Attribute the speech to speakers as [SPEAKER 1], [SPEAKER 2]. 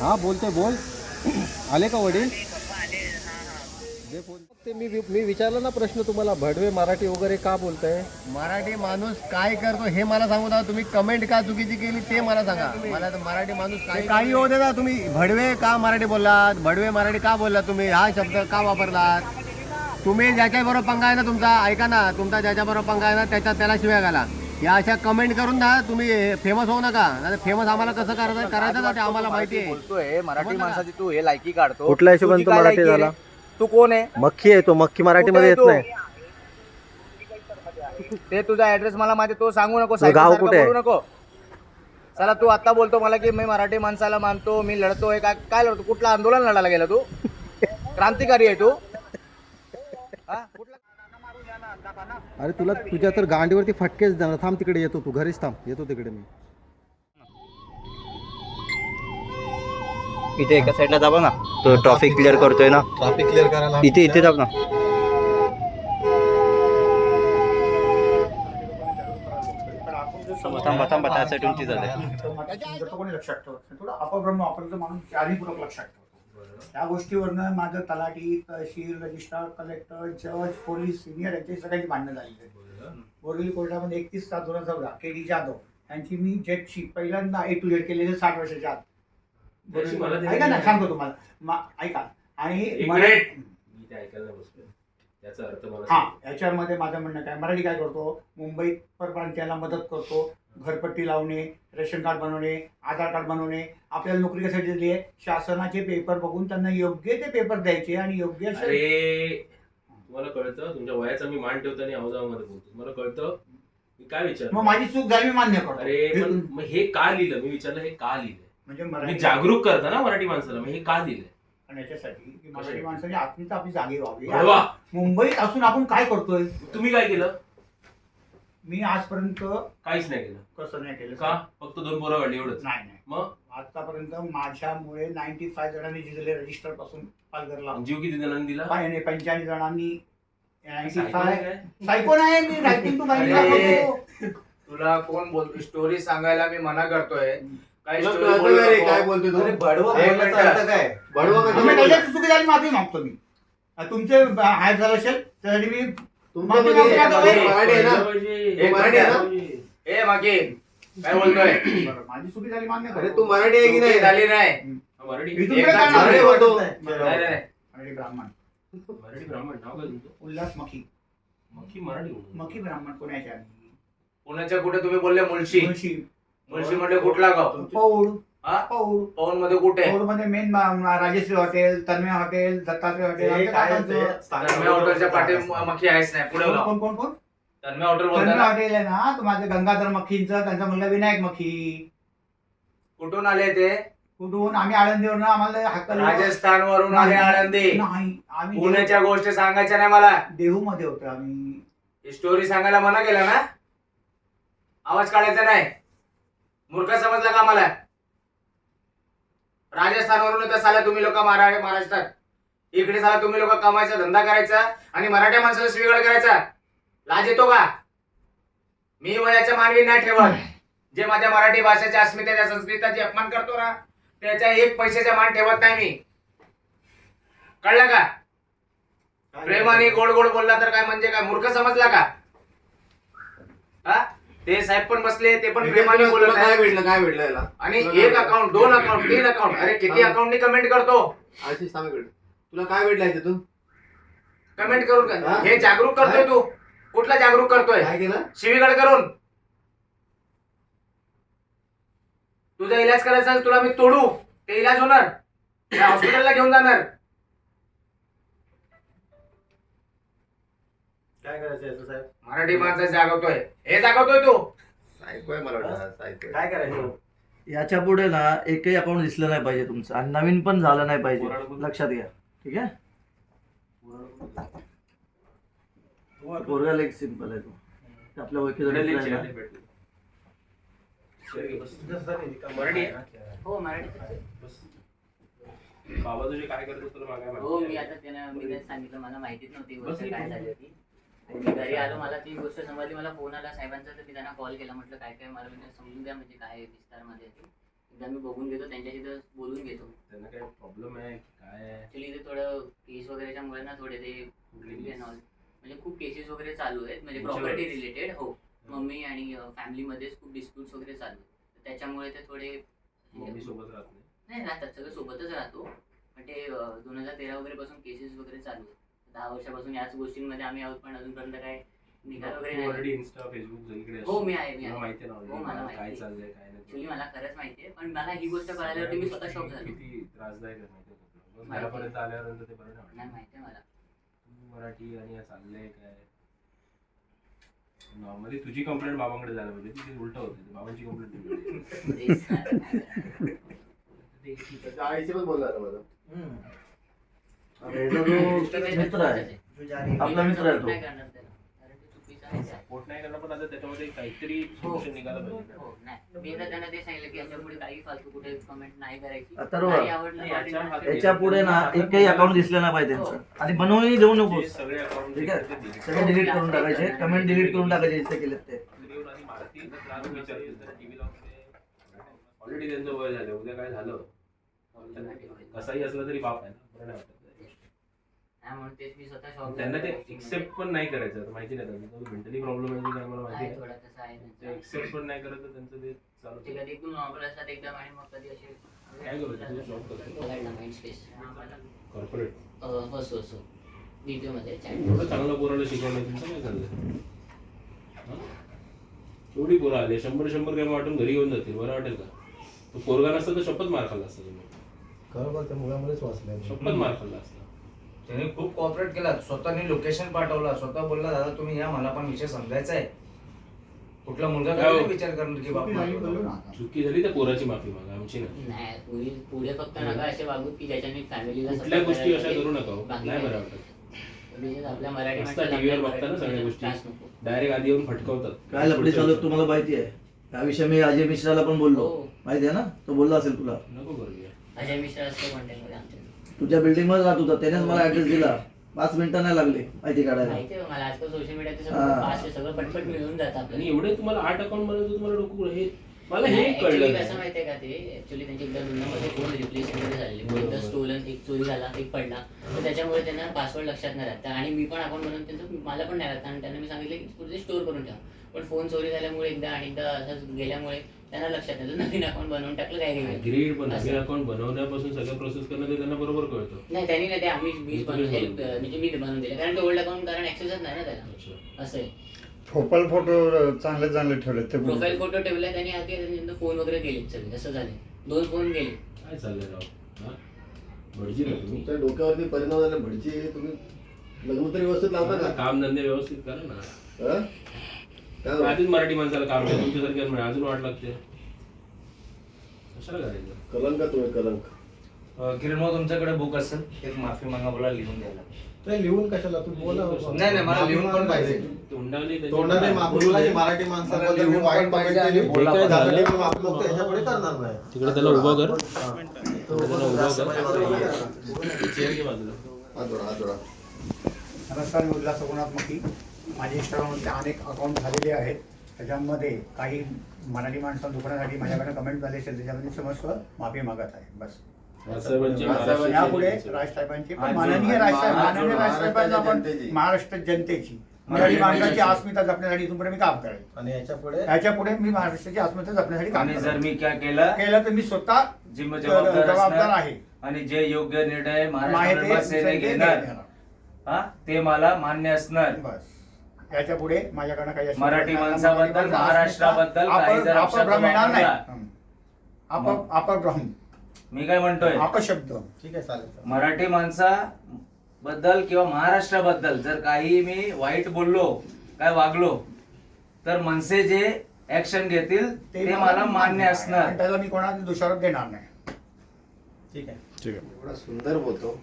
[SPEAKER 1] हा बोलतोय बोल. आले का वडील? जे बोल ते मी मी विचारलं ना प्रश्न तुम्हाला भडवे मराठी वगैरे का बोलताय?
[SPEAKER 2] मराठी माणूस काय करतो हे मला सांगू द्या तुम्ही कमेंट का चुकीची केली ते मला सांगा. मला तर मराठी माणूस काय काही होऊ दे ना तुम्ही भडवे का मराठी बोललात? भडवे मराठी का बोललात तुम्ही? हा शब्द का वापरलात? तुम्ही ज्याच्याबरोबर पंगा आहे ना तुमचा ऐका ना तुमचा ज्याच्याबरोबर पंगा आहे ना त्याच्या त्याला शिव्या घाला. या अशा कमेंट करून ना तुम्ही फेमस होऊ नका. फेमस आम्हाला कसं करायचं? करायचं ना ते आम्हाला माहिती आहे.
[SPEAKER 3] बोलतोय मराठी माणसाची तू हे लायकी काढतो.
[SPEAKER 1] कुठल्या हिशोबाने
[SPEAKER 3] तुझी
[SPEAKER 1] तो
[SPEAKER 3] काय
[SPEAKER 1] मराठी
[SPEAKER 3] लायकी आहे?
[SPEAKER 1] झाला?
[SPEAKER 3] तू कोण आहे?
[SPEAKER 1] मक्खी आहे तो मक्खी मराठीमध्ये येत
[SPEAKER 3] कुठे
[SPEAKER 1] नाही.
[SPEAKER 3] तू? ते तुझा ऍड्रेस मला माहिती आहे, तो सांगू नको
[SPEAKER 1] तुझं गाव कुठे आहे?
[SPEAKER 3] बोलू नको. चला तू आता बोलतो मला की मी मराठी माणसाला मानतो मी लढतोय काय काय लढतो? कुठलं आंदोलन लढायला गेला तू? क्रांतिकारी आहे तू हा? कुठलं
[SPEAKER 1] अरे तुला तुझ्या तर गांडीवरती फटकेच देणार. थांब तिकडे येतो तू. घरीच थांब. येतो तिकडे मी.
[SPEAKER 4] इथे एका साईडला दाबा ना. तो ट्रॉफिक क्लिअर करतोय ना.
[SPEAKER 1] ट्रॅफिक क्लिअर करायला
[SPEAKER 4] इथे इथे दाब ना. थांबा थांबा त्या साईड उंची झाले.
[SPEAKER 5] त्याच्या कोणी लक्षात ठेवत नाही. अपभ्रम माणूस जाणीवपूर्वक लक्षात त्या गोष्टीवरनं माझं तलाठी तहसील रजिस्ट्रार कलेक्टर जज पोलीस सिनियर यांची सगळ्यांची भांडणं आहेत बोरली कोर्टामध्ये एकतीस सात दोन हजार चौदा के डी जाधव यांची मी जजची पहिल्यांदा ए टू झेड केलेली साठ वर्षाच्या आत. बोरिवली- ऐका ना. सांगतो तुम्हाला. ऐका. आणि
[SPEAKER 6] ऐकायला याचा अर्थ
[SPEAKER 5] हा. याच्यामध्ये माझं म्हणणं काय मराठी काय करतो? मुंबईत परप्रांतीयाला मदत करतो. घरपट्टी लावणे रेशन कार्ड बनवणे आधार कार्ड बनवणे आपल्याला नोकरी कशासाठी दिली आहे? शासनाचे पेपर बघून त्यांना योग्य ते पेपर द्यायचे आणि योग्य असे
[SPEAKER 6] अरे तुम्हाला कळतं? तुमच्या वयाचा मी मान ठेवतो आणि आवाजामध्ये बोलतो. मला कळतं? मी काय विचार
[SPEAKER 5] मग माझी चूक झाली मी मान्य करतो.
[SPEAKER 6] अरे
[SPEAKER 5] हे
[SPEAKER 6] पण
[SPEAKER 5] तुम-
[SPEAKER 6] मग हे का लिहिलं? मी विचारलं हे का लिहिलंय?
[SPEAKER 5] म्हणजे
[SPEAKER 6] मी
[SPEAKER 5] मराठी
[SPEAKER 6] जागरूक करता ना मराठी माणसाला मग हे का लिहिलंय?
[SPEAKER 5] आणि याच्यासाठी की मराठी? माणसाची आत्मीयता आपली जागी व्हावी मुंबईत असून आपण काय करतोय?
[SPEAKER 6] तुम्ही काय केलं?
[SPEAKER 5] मी आजपर्यंत
[SPEAKER 6] काहीच नाही केलं
[SPEAKER 5] कसं नाही केलं
[SPEAKER 6] का फक्त दोन पोरं वाढली एवढंच
[SPEAKER 5] नाही नाही
[SPEAKER 6] मग
[SPEAKER 5] आतापर्यंत माझ्यामुळे नाईन्टी फाय जणांनी जिल्हे रजिस्टरपासून पालघरला
[SPEAKER 6] जीव किती जणांनी दिला
[SPEAKER 5] नाही जणांनी
[SPEAKER 6] सायको नाही
[SPEAKER 5] मी रायटिंग टू
[SPEAKER 3] अरे. तुला कोण बोलतो स्टोरी सांगायला मी मना करतोय काही
[SPEAKER 2] तुला
[SPEAKER 3] story
[SPEAKER 2] कळतं
[SPEAKER 3] बोलू
[SPEAKER 2] का रे?
[SPEAKER 3] नको.
[SPEAKER 2] काय बोलतोय तू?
[SPEAKER 3] अरे भडवं
[SPEAKER 2] एक
[SPEAKER 3] बोलण्याचा
[SPEAKER 2] मिनिटं.
[SPEAKER 3] अर्थ काय?
[SPEAKER 2] भडवं कसं बोलतोय?
[SPEAKER 5] चुकी झाली माफी मागतो मी तुमचे हाय झालं असेल त्यासाठी मी
[SPEAKER 2] तुमच्या
[SPEAKER 5] माफी
[SPEAKER 2] मध्ये
[SPEAKER 5] मागतो.
[SPEAKER 2] मराठी मराठी आहे ना
[SPEAKER 6] पहिलं पाहिजे.
[SPEAKER 3] एक
[SPEAKER 2] मराठी आहे ना?
[SPEAKER 6] पाहिजे.
[SPEAKER 3] ए मागे काय बोलतोय
[SPEAKER 5] बरं, माझी चुकी झाली मान्य
[SPEAKER 2] अरे
[SPEAKER 5] करतो.
[SPEAKER 2] तू मराठी आहे की
[SPEAKER 3] चुकी
[SPEAKER 2] नाही
[SPEAKER 3] झाली नाही
[SPEAKER 6] हा, मराठी
[SPEAKER 5] इथून
[SPEAKER 3] एक
[SPEAKER 5] पुढे काय
[SPEAKER 3] लाख
[SPEAKER 5] नाव
[SPEAKER 2] मराठी
[SPEAKER 5] नाही.
[SPEAKER 2] बोलतो.
[SPEAKER 5] बरं.
[SPEAKER 3] नाही नाही, नाही
[SPEAKER 5] मराठी ब्राह्मण
[SPEAKER 6] मराठी ब्राह्मण नाव काय तुमचं
[SPEAKER 5] उल्हास मखी
[SPEAKER 6] मक्खी मराठी बोलतो.
[SPEAKER 5] मखी ब्राह्मण पुण्याच्या
[SPEAKER 3] कुठे तुम्ही बोलले मुळशी
[SPEAKER 5] मुळशी
[SPEAKER 3] मुळशी म्हणजे कुठला गाव
[SPEAKER 5] पौड
[SPEAKER 3] हा?
[SPEAKER 5] पौड
[SPEAKER 3] पवनमध्ये कुठे?
[SPEAKER 5] पौडमध्ये main Rajeshri hotel Tanmay hotel Dattatray hotel आमच्या काकांचं.
[SPEAKER 3] तन्मय हॉटेलच्या पाठी मक्खी आहेच नाही. पुढे
[SPEAKER 5] कोण कोण कोण कोण?
[SPEAKER 3] तन्मय हॉटेल
[SPEAKER 5] तन्मय
[SPEAKER 3] बोलताना
[SPEAKER 5] हॉटेल आहे ना? तो माझं गंगाधर मखींचं त्यांचा मुलगा विनायक मखी.
[SPEAKER 3] कुठून आले ते?
[SPEAKER 5] कुठून? आम्ही आळंदीवरून. आम्हाला हक्क
[SPEAKER 3] राजस्थान वरून आले आळंदी.
[SPEAKER 5] नाही. आम्ही
[SPEAKER 3] पुण्याच्या गोष्टी सांगायच्या नाही मला.
[SPEAKER 5] देहू मध्ये होतो आम्ही.
[SPEAKER 3] स्टोरी सांगायला मना केला ना? आवाज काढायचा नाही. मूर्ख समजला का मला राजस्थानवरून येतात साला तुम्ही लोक महाराष्ट्रात. इकडे साला तुम्ही लोक कमायचा धंदा करायचा आणि मराठ्या माणसाला स्वीकार करायचा. लाज येतो का? मी वयाच्या मानवी नाही ठेवत. जे माझ्या मराठी भाषेच्या अस्मितेच्या संस्कृतीचा अपमान करतो ना त्याच्या एक पैशाचा मान ठेवत नाही मी. कळलं का? प्रेमाने गोड गोड बोलला तर काय म्हणजे काय? मूर्ख समजला का? ते साहेब पण बसले ते पण प्रेमाने बोलत
[SPEAKER 2] काय
[SPEAKER 3] आहे
[SPEAKER 2] भेटलं काय भेटलं याला?
[SPEAKER 3] आणि एक अकाउंट दोन अकाउंट तीन अकाउंट अरे किती अकाउंटनी कमेंट करतो?
[SPEAKER 2] आशिष इकडे. तुला काय भेटलंय तिथून?
[SPEAKER 3] कमेंट करून
[SPEAKER 2] हा?
[SPEAKER 3] हे जागरूक करतोय तू. कुठला जागरूक करतोय?
[SPEAKER 2] काय केलं?
[SPEAKER 3] शिवीगाळ करून. तुझा इलाज करायचा असेल, तुला मी तोडू. ते इलाज होणार. त्या हॉस्पिटलला घेऊन जाणार.
[SPEAKER 1] काय करायचं याचं साहेब?
[SPEAKER 3] मराठी माणसं जागवतोय. हे जागवतोय तू.
[SPEAKER 2] आहे मला वाटतं.
[SPEAKER 1] काय करायचं?
[SPEAKER 4] याच्यापुढे ना एकही अकाउंट दिसलं नाही पाहिजे तुमचं आणि नवीन पण झालं नाही पाहिजे. लक्षात घ्या. ठीक आहे? एक सिंपल आहे तो. ते आपल्या ओळखीचा
[SPEAKER 6] भेटले,
[SPEAKER 4] मित्र आहे ना.
[SPEAKER 6] भेटले, भेटले. बस. मराठी. आहे?
[SPEAKER 7] हो.
[SPEAKER 6] बाबा तुझे काय करत
[SPEAKER 7] हो मी
[SPEAKER 6] माहिती
[SPEAKER 7] आता त्यांना मी सांगितलं मला माहितीच नव्हती ही गोष्ट काय झाली होती. मी घरी आलो मला ती गोष्ट समजली. मला फोन आला साहेबांचा तर मी त्यांना कॉल केला. म्हटलं काय काय? मला म्हणजे समजून द्या म्हणजे काय विस्तारमध्ये ते एकदा मी बघून घेतो त्यांच्याशी तर बोलून घेतो.
[SPEAKER 6] त्यांना काय प्रॉब्लेम आहे की काय आहे?
[SPEAKER 7] ऍक्च्युली ते थोडं केस वगैरेच्या मुळे ना थोडे ते
[SPEAKER 6] कुठली
[SPEAKER 7] and all. म्हणजे खूप केसेस वगैरे चालू आहेत. म्हणजे
[SPEAKER 6] तुमच्यावर?
[SPEAKER 7] प्रॉपर्टी रिलेटेड हो. मम्मी आणि फॅमिलीमध्येच खूप डिस्प्यूट्स वगैरे चालू आहेत. तर त्याच्यामुळे ते थोडे
[SPEAKER 6] मम्मी सोबत राहत नाही?
[SPEAKER 7] नाही राहतात. सगळं सोबतच राहतो. पण ते दोन हजार तेरा वगैरे पासून केसेस वगैरे चालू आहेत. दहा वर्षापासून याच गोष्टींमध्ये आम्ही आहोत पण अजूनपर्यंत काय निकाल वगैरे नाही
[SPEAKER 6] ऑलरेडी इन्स्टा फेसबुक सगळीकडे
[SPEAKER 7] हो, मी आहे, मी आहे.
[SPEAKER 6] माहिती आहे ना
[SPEAKER 7] हो, मला
[SPEAKER 6] ऑलरेडी काय
[SPEAKER 7] माहिती.
[SPEAKER 6] चाललंय काय नाही
[SPEAKER 7] ऍक्च्युली मला खरंच माहिती आहे पण मला ही गोष्ट कळाल्यावरती मी स्वतः शॉक झालो
[SPEAKER 6] किती त्रासदायक आहे माहिती आहे का तुला? बस
[SPEAKER 7] माहिती आहे.
[SPEAKER 6] घरापर्यंत आल्यानंतर ते बरं नाही वाटत.
[SPEAKER 7] नाही माहिती आहे मला
[SPEAKER 6] तू मराठी आणि चाललंय काय नॉर्मली तुझी कंप्लेंट बाबांकडे झाला पाहिजे ती उलट होते बाबांची कंप्लेंट
[SPEAKER 7] तेच.
[SPEAKER 2] आईचे पण बोलला ना मला
[SPEAKER 4] याचा जो मित्र आहे. आपला मित्र आहे तो.
[SPEAKER 7] नाही करणार त्याला. कारण ते चुकीचं आहे ते.
[SPEAKER 6] सपोर्ट नाही करणार पण आता त्याच्यामध्ये काहीतरी
[SPEAKER 7] हो.
[SPEAKER 6] सोल्युशन निघालं पाहिजे.
[SPEAKER 7] हो, नाही. मी तर त्यांना ते सांगितलं की याच्यापुढे काही फालतू कुठे कमेंट नाही करायची.
[SPEAKER 4] आता बरोबर.
[SPEAKER 7] नाही आवडलं
[SPEAKER 6] नाही,
[SPEAKER 7] पाटील
[SPEAKER 6] याच्या-
[SPEAKER 7] नाही.
[SPEAKER 4] याच्यापुढे ना एकही अकाउंट दिसलं नाही पाहिजे त्यांचं. आणि बनवूनही देऊ
[SPEAKER 6] जे
[SPEAKER 4] नकोस.
[SPEAKER 6] सगळे account
[SPEAKER 4] ठीक आहे? सगळे डिलीट करून टाकायचे. कमेंट डिलीट करून टाकायचे इथे केलेत ते.
[SPEAKER 6] आणि ऑलरेडी त्यांचं वय झालं. उद्या काय झालं? कसाही असलं तरी बाप आहे ना. बरं नाही वाटत.
[SPEAKER 7] त्यामुळे तेच मी स्वतः शॉक
[SPEAKER 6] त्यांना ते एक्सेप्ट पण नाही करायचं आता माहिती नाही त्यांना. मेंटली प्रॉब्लेम आहे की काय माहिती
[SPEAKER 7] आहे थोडा तसा आहे
[SPEAKER 6] ते
[SPEAKER 7] त्यांचा.
[SPEAKER 6] एक्सेप्ट पण नाही करत तर त्यांचं ते चालू
[SPEAKER 7] ते कधी एकदम नॉर्मल असतात एकदम आणि मग कधी असे
[SPEAKER 6] काय करू तुझं जॉब करतो?
[SPEAKER 7] माइंड स्पेस
[SPEAKER 6] कॉर्पोरेट
[SPEAKER 7] असो असो व्हिडिओमध्ये chat.
[SPEAKER 6] एवढं चांगलं पोराला शिकवलं तुमचं काय चाललंय? हं? एवढी पोरं आले शंभर शंभर ग्रॅम वाटून घरी घेऊन जातील बरं वाटेल का? तो पोरगा नसता तर शपथ मार खाल्ला असता तुम्ही.
[SPEAKER 2] खरोखर त्या मुलामुळेच वाचलंय
[SPEAKER 6] शपथ मार खाल्ला असता.
[SPEAKER 3] त्याने खूप कॉपरेट केला. स्वतःने लोकेशन पाठवला. स्वतः बोलला दादा तुम्ही या. मला पण विषय समजायचा आहे कुठला मुलगा काय नाही विचार करणार की बाप मारतो.
[SPEAKER 6] चुकी झाली तर पोराची माफी मागा आमची नाही.
[SPEAKER 7] नाही पुढे पुढे फक्त नका असे वागू की ज्याच्याने फॅमिलीला
[SPEAKER 6] कुठल्या गोष्टी अशा करू नका हो. नाही. बरं वाटत.
[SPEAKER 7] आपल्या मराठी माणसाला
[SPEAKER 6] टीव्हीवर
[SPEAKER 7] आपल्या
[SPEAKER 6] बघता ना सगळ्या गोष्टी.
[SPEAKER 7] त्रास नको.
[SPEAKER 6] डायरेक्ट आधी येऊन फटकावतात.
[SPEAKER 4] काय लपडी चालू तुम्हाला माहिती आहे? त्या विषयी मी अजय मिश्राला पण बोललो.
[SPEAKER 7] हो.
[SPEAKER 4] माहिती आहे ना? तो बोलला असेल तुला.
[SPEAKER 6] नको करूया
[SPEAKER 7] अजय मिश्रा असतो आमच्या
[SPEAKER 4] तुझ्या बिल्डिंगमध्ये राहत होता त्यानेच मला ऍड्रेस दिला. पाच मिनिटं नाही लागले माहिती काढायला
[SPEAKER 7] माहिती आहे मला आजकाल सोशल मीडियाचं
[SPEAKER 4] हा.
[SPEAKER 7] सगळं आहे सगळं पटपट मिळून जातं
[SPEAKER 6] आणि एवढे तुम्हाला आठ अकाउंटमध्ये तुम्हाला डोकं हे मला हे कळलं नाही.
[SPEAKER 7] माहितीये का ते? ऍक्च्युली त्यांच्या एकदा जुन्यामध्ये फोन रिप्लेस वगैरे झालेले. म्हणजे एकदा स्टोलन एक चोरी झाला एक पडला. तर त्याच्यामुळे त्यांना पासवर्ड लक्षात नाही राहत. आणि मी पण अकाउंट बनवून त्यांचं मला पण नाही राहत. आणि त्यांना मी सांगितलं की पुढे स्टोर करून ठेवा. पण फोन चोरी झाल्यामुळे एकदा आणि एकदा असंच गेल्यामुळे त्यांना लक्षात नाही. तर नवीन अकाउंट बनवून टाकलं काय काय
[SPEAKER 6] ग्रेड पण
[SPEAKER 7] असं.
[SPEAKER 6] नवीन अकाउंट बनवण्यापासून सगळं प्रोसेस करणं ते त्यांना बरोबर कळतं.
[SPEAKER 7] नाही त्यांनी नाही ते आम्ही मी
[SPEAKER 6] तुम्ही
[SPEAKER 7] बनवून. म्हणजे मी बनवून दिलं. कारण ते ओल्ड अकाउंट कारण ऍक्सेसच नाही ना त्याला.
[SPEAKER 6] अच्छा.
[SPEAKER 7] असं आहे.
[SPEAKER 5] प्रोफाईल फोटो चांगले चांगले ठेवले ते
[SPEAKER 7] प्रोफाईल फोटो ठेवला त्यांनी आधी त्यांचे फोन वगैरे गेले सगळे. असं झाले दोन फोन गेले
[SPEAKER 6] काय चाललंय राव? हा? भटजी ना तुम्ही?
[SPEAKER 2] तुमच्या डोक्यावरती परिणाम झाले. भडची तुम्ही लग्न तरी व्यवस्थित लावता का?
[SPEAKER 6] काम धंदे व्यवस्थित करा ना.
[SPEAKER 2] हं? काय?
[SPEAKER 6] आधीच मराठी माणसाला काम आहे तुमच्यासारख्या म्हणजे अजून वाट लागते. कशाला करायचं?
[SPEAKER 2] कलंक तुम्ही कलंक.
[SPEAKER 3] किरण भाऊ तुमच्याकडे बुक असेल. एक माफी मागा बोला लिहून द्यायला.
[SPEAKER 2] ते लिहून कशाला तुम्ही बोला
[SPEAKER 3] नाही, नाही, मला लिहून पण पाहिजे.
[SPEAKER 6] तोंडाने त्याची-
[SPEAKER 2] तोंडाने माफी बोलायची मराठी वाईट
[SPEAKER 6] झालं?
[SPEAKER 2] त्यासाठी मी माफी मागतो, याच्यापुढे करणार नाही
[SPEAKER 6] तिकडे त्याला उभं कर
[SPEAKER 2] हा.
[SPEAKER 6] त्याला उभं कर चेअर घे बाजूला
[SPEAKER 2] हात जोडा, हात जोडा.
[SPEAKER 5] नमस्कार मी उल्हास रघुनाथ माझे इंस्टाग्रामवरती अनेक अकाउंट झालेले आहेत त्याच्यामध्ये काही मराठी माणसं दुखण्यासाठी माझ्याकडे कमेंट झाले असेल त्याच्यामध्ये समज माफी मागत आहे बस
[SPEAKER 6] राजसाहेबांची
[SPEAKER 5] यापुढे राजसाहेबांची पण. माननीय राजसाहेब माननीय
[SPEAKER 2] जोडा.
[SPEAKER 5] राजसाहेबांना पण
[SPEAKER 2] महाराष्ट्राच्या जनतेची.
[SPEAKER 5] मराठी माणसाची अस्मिता जपण्यासाठी इथून पुढे मी काम करेन.
[SPEAKER 2] आणि
[SPEAKER 5] याच्यापुढे? याच्यापुढे मी महाराष्ट्राची अस्मिता जपण्यासाठी काम
[SPEAKER 3] आणि जर मी काय केलं?
[SPEAKER 5] केलं तर मी स्वतः
[SPEAKER 3] जबाबदार
[SPEAKER 5] जबाबदार
[SPEAKER 3] असणार
[SPEAKER 5] आहे.
[SPEAKER 3] आणि जे योग्य निर्णय
[SPEAKER 5] माहिती आहे,
[SPEAKER 3] घेणार. हा ते मला मान्य असणार.
[SPEAKER 5] बस. याच्यापुढे माझ्याकडनं काही अशी-
[SPEAKER 3] मराठी माणसाबद्दल,
[SPEAKER 5] मराठी
[SPEAKER 3] महाराष्ट्राबद्दल काही अपशब्द
[SPEAKER 5] अपभ्रम येणार नाही.
[SPEAKER 3] वापरला.
[SPEAKER 5] हं. अप- अपभ्रम
[SPEAKER 3] मी काय म्हणतोय?
[SPEAKER 5] अपशब्द.
[SPEAKER 2] ठीक आहे चालेल.
[SPEAKER 3] मराठी माणसा बद्दल किंवा महाराष्ट्राबद्दल जर काही मी वाईट बोललो काय वागलो तर मनसे जे ऍक्शन घेतील ते मला मान्य असणार.
[SPEAKER 5] त्याला मी कोणाला दोषारोप देणार नाही.
[SPEAKER 2] ठीक आहे. एवढा सुंदर बोलतो.